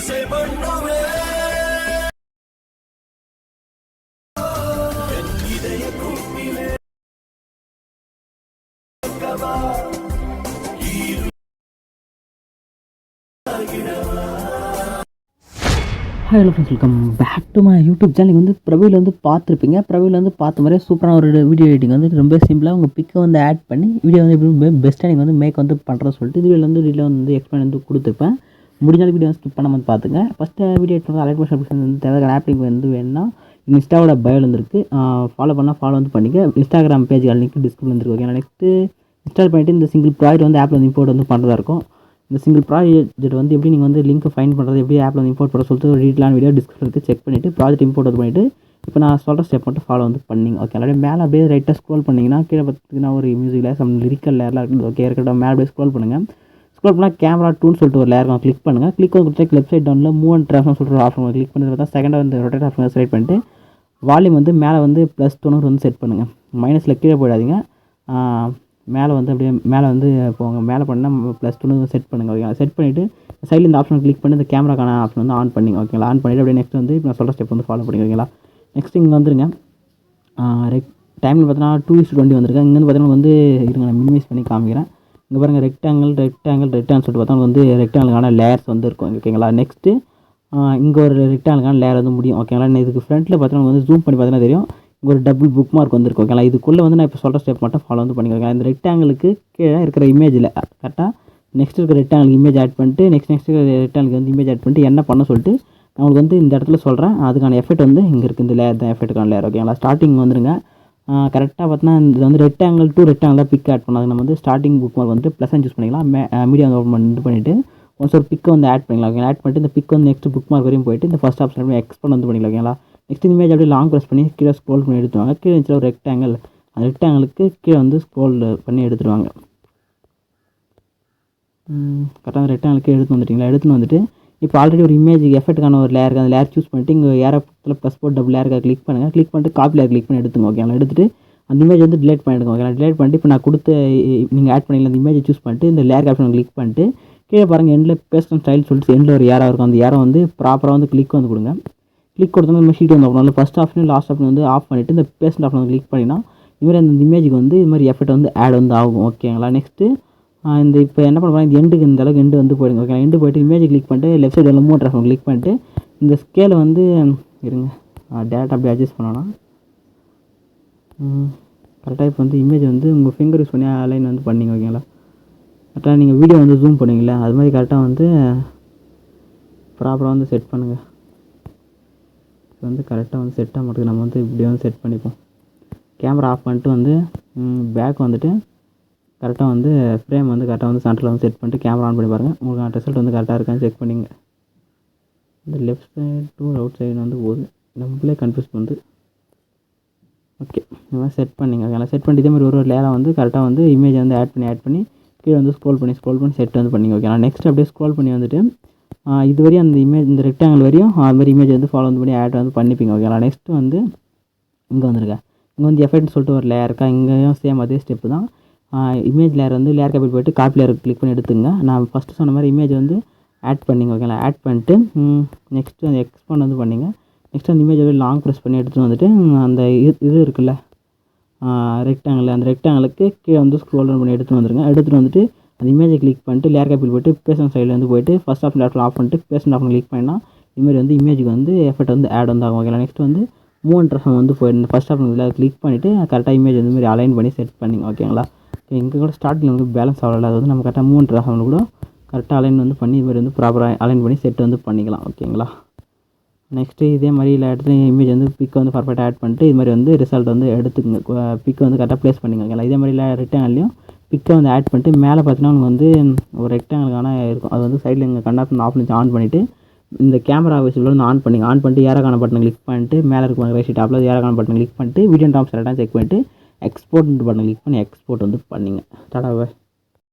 இம்சை பண்ணுவே. Hi hello friends welcome back to my YouTube channel வந்து பிரபுவில் வந்து பார்த்துருப்பீங்க. பிரபுவில் வந்து பார்த்த மாதிரியே சூப்பரான ஒரு வீடியோ எடிட்டிங் வந்து ரொம்ப சிம்பிளாக உங்கள் பிக்கை வந்து ஆட் பண்ணி வீடியோ வந்து எப்படி பெஸ்ட்டாக நீங்கள் வந்து மேக் வந்து பண்ணுறது சொல்லிட்டு வீடியோவில் வந்து வீடியோ வந்து எக்ஸ்பிளைன் வந்து கொடுத்துருப்பேன். முடிஞ்சாலும் வீடியோ ஸ்கிப் பண்ணாம வந்து பார்த்துங்க ஃபஸ்ட்டு வீடியோ எடுத்து பண்ணி அலைட் மோஷன் வந்து தேவையான ஆப் வந்து வேணும்னா இன்ஸ்டாவோட பயோவில் வந்துருக்கு ஃபாலோ பண்ணால் ஃபாலோ வந்து பண்ணிக்க. இன்ஸ்டாகிராம் பேஜ் லிங்க் டிஸ்கிரிப்ஷன் வந்துருக்கு ஓகே நெக்ஸ்ட்டு இன்ஸ்டால் பண்ணிவிட்டு இந்த சிங்கிள் ப்ராஜெக்ட் வந்து ஆப்பில் வந்து இம்போர்ட் வந்து பண்ணுறதா இருக்கும். இந்த சிங்கிள் ப்ராஜெக்ட் வந்து எப்படி நீங்கள் வந்து லிங்க் ஃபைன் பண்ணுறது எப்படி ஆப்பில் வந்து இம்போர்ட் பண்ண சொல்லிட்டு ஒரு டீட்டெயிலான வீடியோ டிஸ்கிரிப்ஷனுக்கு செக் பண்ணிவிட்டு ப்ராஜெக்ட் இம்போர்ட் வந்து பண்ணிவிட்டு இப்போ நான் சொல்கிற ஸ்டெப் மட்டும் ஃபாலோ வந்து பண்ணிங்க. ஓகே அப்படியே மேலே அப்படியே ரைட்டாக ஸ்க்ரோல் பண்ணிங்கன்னா கீழே பார்த்தீங்கன்னா ஒரு மியூசிக்கில் சம் லிரிக்கல் லேர்லாம் இருக்குது. ஓகே இருக்கட்டும் மேலே அப்படியே ஸ்க்ரோல் பண்ணுங்கள் ஸ்க்ரோல் பண்ணால் கேமரா டூன்னு சொல்லிட்டு ஒரு லேயர் இருக்கும். கிளிக் பண்ணுங்கள் கிளிக் வந்து கொடுத்து லெஃப்ட் சைட் டவுனில் மூவ் அண்ட் ட்ராஃப்னு சொல்லிட்டு ஆஃப் பண்ணுவோம் கிளிக் பண்ணி பார்த்தா செகண்டாக வந்து ரொட்டேட் ஆப்ஷன் செலக்ட் பண்ணிட்டு வால்யூம் வந்து மேலே வந்து ப்ளஸ் தொண்ணூறு வந்து செட் பண்ணுங்கள் மைனஸில் கீழே போயிடாதீங்க. மேலே வந்து அப்படியே மேலே வந்து போங்க. மேலே பண்ணால் ப்ளஸ் தொண்ணூறு செட் பண்ணுங்கள் ஓகேங்களா செட் பண்ணிவிட்டு சைடில் இந்த ஆப்ஷன் கிளிக் பண்ணி இந்த கேமராக்கான ஆப்ஷன் வந்து ஆன் பண்ணிங்க. ஓகேங்களா ஆன் பண்ணிவிட்டு அப்படியே நெக்ஸ்ட் வந்து இப்போ நான் சொல்கிற ஸ்டெப் வந்து ஃபாலோ பண்ணி ஓகேங்களா நெக்ஸ்ட் இங்கே வந்துருங்க. ரெக் டைமில் பார்த்தீங்கன்னா டூ இஸ் டுவெண்ட்டி வந்துருக்கேன் இங்கேருந்து பார்த்தீங்கன்னா வந்து இருங்க நான் மினிமைஸ் பண்ணி காமிக்கிறேன். இங்கே பாருங்கள் ரெக்டாங்கிள் ரெக்டாங்கிள் ரெக்டாங்கிள் சொல்லிட்டு பார்த்தா வந்து ரெக்டாங்கிளுக்கான லேயர்ஸ் வந்து இருக்கும். ஓகேங்களா? நெக்ஸ்ட்டு இங்கே ஒரு ரெக்டாங்கிளுக்கான லேயர் வந்து முடியும். ஓகேங்களா? நான் இதுக்கு ஃப்ரண்ட்டில் பார்த்தீங்கன்னா வந்து ஜூம் பண்ணி பார்த்தீங்கன்னா தெரியும். இங்கே ஒரு டபுள் புக் மார்க் வந்துருக்கும். ஓகேங்களா? இதுக்குள்ளே வந்து நான் இப்போ சொல்கிற ஸ்டெப் மட்டும் ஃபாலோ வந்து பண்ணிக்கோங்க. இந்த ரெக்டாங்கிளுக்கு கீழே இருக்கிற இமேஜில் கரெக்டாக நெக்ஸ்ட் இருக்கிற ரெக்டாங்கிள் இமேஜ் ஆட் பண்ணிட்டு நெக்ஸ்ட் நெக்ஸ்ட் ரெக்டாங்கிள் வந்து இமேஜ் ஆட் பண்ணிட்டு என்ன பண்ண சொல்லிட்டு நான் உங்களுக்கு வந்து இந்த இடத்துல சொல்கிறேன் அதுக்கான எஃபெக்ட் வந்து இங்கே இருக்குது இந்த லேயர் தான் எஃபெக்ட்டுக்கான லேயர் ஓகேங்களா? ஸ்டார்டிங் வந்துருங்க. கரெக்டாக பார்த்தீங்கன்னா இது வந்து rectangle two rectangle pick add பண்ணாது நம்ம வந்து ஸ்டார்டிங் புக் மார்க் வந்து ப்ளஸ் சூஸ் பண்ணிக்கலாம். மே மீடியம் ஓப்பன் இது பண்ணிவிட்டு ஒன்ஸ் ஒரு பிக்கை வந்து ஆட் பண்ணிக்கலாம். ஓகே ஆட் பண்ணிட்டு இந்த பிக் வந்து நெக்ஸ்ட் புக் மார்க் வரையும் போயிட்டு இந்த ஃபஸ்ட் ஆப்ஷன் எக்ஸ்போர்ட் வந்து பண்ணிக்கலாம். ஓகேங்களா நெக்ஸ்ட் இமேஜ் அப்படியே லாங் ப்ரெஸ் பண்ணி கீழே ஸ்க்ரோல் பண்ணி எடுத்துவாங்க கீழே இருந்துச்சு ஒரு ரெக்டாங்கிள் அந்த ரெக்டாங்கிளுக்கு கீழே வந்து ஸ்க்ரோல் பண்ணி எடுத்துருவாங்க. கரெக்டாக அந்த ரெக்டாங்கிளுக்கு எடுத்து வந்துட்டிங்களா? எடுத்துன்னு வந்துட்டு இப்போ ஆல்ரெடி ஒரு இமேஜ் எஃபெக்ட்டுக்கான ஒரு லேயர் அந்த லேயர் சூஸ் பண்ணிட்டு இங்கே ஏரத்தில் ப்ளஸ் போட் டபுள் லேயருக்கு கிளிக் பண்ணுங்கள் கிளிக் பண்ணிட்டு காப்பி லேயர் கிளிக் பண்ணி எடுத்துங்க ஓகேங்களா எடுத்துட்டு அந்த இமேஜ் வந்து டிலேட் பண்ணிடுங்க ஓகேங்களா டிலேட் பண்ணிட்டு இப்போ நான் கொடுத்த நீங்கள் ஆட் பண்ணிக்கலாம் அந்த இமேஜை சூஸ் பண்ணிட்டு இந்த லேயர் ஆப்ஷன் கிளிக் பண்ணிட்டு கீழே பாருங்கள் எண்டில் பேஸ்டன் ஸ்டைல் சொல்லிட்டு எண்டில் ஒரு ஏரா இருக்கும். அந்த ஏரோ வந்து ப்ராப்பராக வந்து கிளிக் வந்து கொடுங்க. கிளிக் கொடுத்தோம்னா இந்த ஷீட் வந்து open first option last option வந்து ஆஃப் பண்ணிவிட்டு இந்த பேஸ்டன் ஆப்ஷன் கிளிக் பண்ணினா இதுமாதிரி அந்த இமேஜுக்கு வந்து இது மாதிரி எஃபெக்ட் வந்து ஆட் வந்து ஆகும் ஓகேங்களா நெக்ஸ்ட்டு இந்த இப்போ என்ன பண்ணுவாங்க இந்த எண்டுக்கு இந்த அளவுக்கு எண்டு வந்து போயிடுங்க. ஓகே எண்டு போயிட்டு இமேஜ் கிளிக் பண்ணிட்டு லெஃப்ட் சைடு மூணு ட்ராஃபம் கிளிக் பண்ணிட்டு இந்த ஸ்கேலை வந்து இருங்க. டேரக்ட் அப்படியே அட்ஜஸ்ட் பண்ணணும் கரெக்டாக இப்போ வந்து இமேஜ் வந்து உங்கள் ஃபிங்கர் யூஸ் பண்ணி அலைன் வந்து பண்ணிங்க ஓகேங்களா கரெக்டாக நீங்கள் வீடியோ வந்து ஜூம் பண்ணுவீங்களா அது மாதிரி கரெக்டாக வந்து ப்ராப்பராக வந்து செட் பண்ணுங்கள் இது வந்து கரெக்டாக வந்து செட்டாக ஆக மாட்டேங்குது நம்ம வந்து இப்படி வந்து செட் பண்ணிப்போம். கேமரா ஆஃப் பண்ணிட்டு வந்து பேக் வந்துட்டு கரெக்டாக வந்து ஃப்ரேம் வந்து கரெக்டாக வந்து சென்டரில் வந்து செட் பண்ணிட்டு கேமரா ஆன் பண்ணி பாருங்கள் உங்களுக்கு ரிசல்ட் வந்து கரெக்டாக இருக்கான்னு செக் பண்ணிங்க. இந்த left side to outside வந்து போகுது நம்மளே கன்ஃபியூஸ் வந்து. ஓகே இந்த மாதிரி செட் பண்ணிங்க. ஓகே செட் பண்ணிட்டு இதே மாதிரி ஒரு ஒரு லேயராக வந்து கரெக்டாக வந்து இமேஜ் வந்து ஆட் பண்ணி ஆட் பண்ணி கீழே வந்து ஸ்க்ரோல் பண்ணி ஸ்க்ரோல் பண்ணி செட் வந்து பண்ணிங்க. ஓகே நெக்ஸ்ட் அப்படியே ஸ்க்ரோல் பண்ணி வந்துட்டு இது வரையும் அந்த இமேஜ் இந்த ரெக்டாங்கிள் வரையும் அது மாதிரி இமேஜ் வந்து ஃபாலோ வந்து பண்ணி ஆட் வந்து பண்ணிப்பீங்க. ஓகேங்களா நெக்ஸ்ட் வந்து இங்கே வந்துருக்கேன் இங்கே வந்து எஃபெக்ட்னு சொல்லிட்டு ஒரு லேயர் இருக்கா? இங்கேயும் சேம் அதே ஸ்டெப்பு தான். இமேஜ் லேயர் வந்து லேயர் காப்பி போய்ட்டு காப்பி லேயர் கிளிக் பண்ணி எடுத்துங்க. நான் ஃபஸ்ட்டு சொன்ன மாதிரி இமேஜ் வந்து ஆட் பண்ணிங்க ஓகேங்களா ஆட் பண்ணிட்டு நெக்ஸ்ட்டு அந்த எக்ஸ்பாண்ட் வந்து பண்ணிங்க. நெக்ஸ்ட் அந்த இமேஜ் அப்படியே லாங் ப்ரெஸ் பண்ணி எடுத்துகிட்டு வந்துட்டு அந்த இது இது இருக்குல்ல ரெக்டாங்கிள் அந்த ரெக்டாங்கிளுக்கு கீழே வந்து ஸ்க்ரோல் பண்ணி எடுத்துகிட்டு வந்துருங்க. எடுத்துகிட்டு வந்துட்டு அந்த இமேஜை கிளிக் பண்ணிட்டு லேயர் காப்பியில் போய்ட்டு பேசன் சைடில் வந்து போய்ட்டு ஃபஸ்ட் ஆஃப் லேப்டாப் ஆஃப் பண்ணிட்டு பேசன் ஆஃப் கிளிக் பண்ணால் இதுமாதிரி வந்து இமேஜுக்கு வந்து எஃபெக்ட் வந்து ஆட் வந்து ஆகும் ஓகேங்களா நெக்ஸ்ட் வந்து மூவ் அண்ட் ட்ரெஸ் வந்து போயிருந்தேன் ஃபஸ்ட் ஆஃப் இதில் கிளிக் பண்ணிவிட்டு கரெக்டாக இமேஜ் வந்து மாதிரி அலைன் பண்ணி செட் பண்ணிங்க ஓகேங்களா இங்கே கூட ஸ்டார்டிங் வந்து பேலன்ஸ் ஆகலை. அது வந்து நம்ம கரெக்டாக மூவ்மெண்ட் ஆகணும் கூட கரெக்டாக அலைன் வந்து பண்ணி இது வந்து ப்ராப்பராக அலைன் பண்ணி செட் வந்து பண்ணிக்கலாம். ஓகேங்களா நெக்ஸ்ட்டு இதே மாதிரி இல்லை இடத்துல இமேஜ் வந்து பிக் வந்து பர்ஃபெக்டாக ஆட் பண்ணிட்டு இது மாதிரி வந்து ரிசல்ட் வந்து எடுத்துக்கங்க. பிக்கை வந்து கரெக்டாக ப்ளேஸ் பண்ணிங்க ஓகேங்களா இதே மாதிரி இல்லை ரிட்டர்ன்லையும் பிக்கை வந்து ஆட் பண்ணிட்டு மேலே பார்த்தீங்கன்னா உங்களுக்கு வந்து ஒரு ரெக்டாங்கிளான இருக்கும். அது வந்து சைடில் இங்கே கண்டாப்ஷன் ஆஃப் பண்ணி ஆன் பண்ணிவிட்டு இந்த கேமரா விசிபிள் வந்து ஆன் பண்ணி ஆன் பண்ணிட்டு ஏரக்கான பட்டன் கிளிக் பண்ணிட்டு மேலே இருக்கிற ரைட் டாப்பில் ஏரக்கான பட்டன் கிளிக் பண்ணிட்டு வீடியோ டாப் செலக்டாக செக் பண்ணிட்டு எக்ஸ்போர்ட் பட்டன் கிளிக் பண்ணி எக்ஸ்போர்ட் வந்து பண்ணிங்க. தடவை